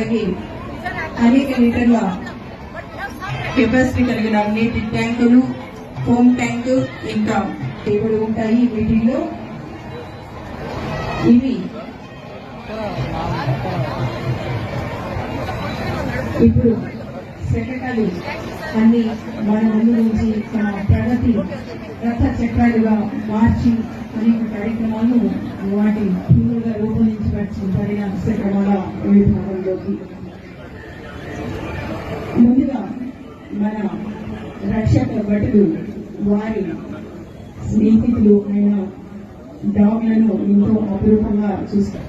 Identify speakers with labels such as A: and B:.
A: అలాగే అనేక లీటర్ల కెపాసిటీ కలిగిన నీటి ట్యాంకులు హోమ్ ట్యాంక్ ఇంకా టేబుల్ ఉంటాయి వీటిల్లో. ఇవి ఇప్పుడు సెక్రటరీ అన్ని మన ముందు నుంచి తన ప్రగతి రథ చక్రాలుగా మార్చి అనేక కార్యక్రమాలు వాటి రూపొందించారు. రూపొందించబడిన క్రమంగా విభాగంలోకి. ముందుగా మన రక్షక భటులు వారి స్నేహితులు అయిన డాగ్లను ఎంతో అపురూపంగా చూస్తారు.